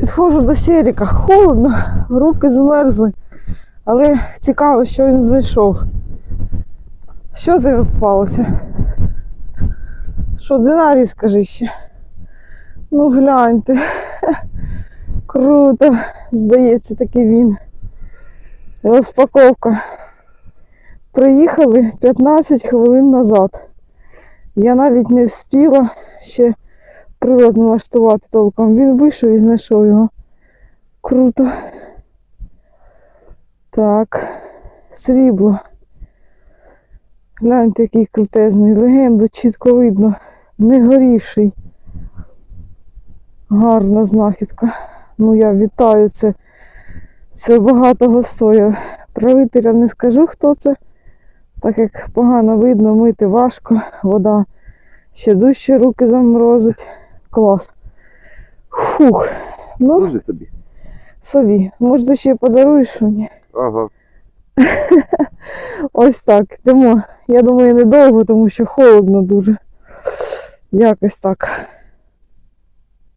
Підходжу до Серіка, холодно, руки змерзли. Але цікаво, що він знайшов. Що це попалося? Що динарій, скажи ще? Ну гляньте. Круто, здається, таки він. Розпаковка. Приїхали 15 хвилин назад. Я навіть не встигла ще прилад налаштувати толком. Він вийшов і знайшов його. Круто. Так, срібло. Гляньте, який крутезний. Легенду чітко видно. Не горівший. Гарна знахідка. Ну, я вітаю це. Це багатого стоя. Правителя не скажу, хто це. Так як погано видно, мити важко, вода ще дужче руки заморозить. Клас. Фух. Ну, Дуже собі. собі. Може, ти ще подаруєш мені? Ага. Ось так. Йдемо. Я думаю, недовго, тому що холодно дуже. Якось так.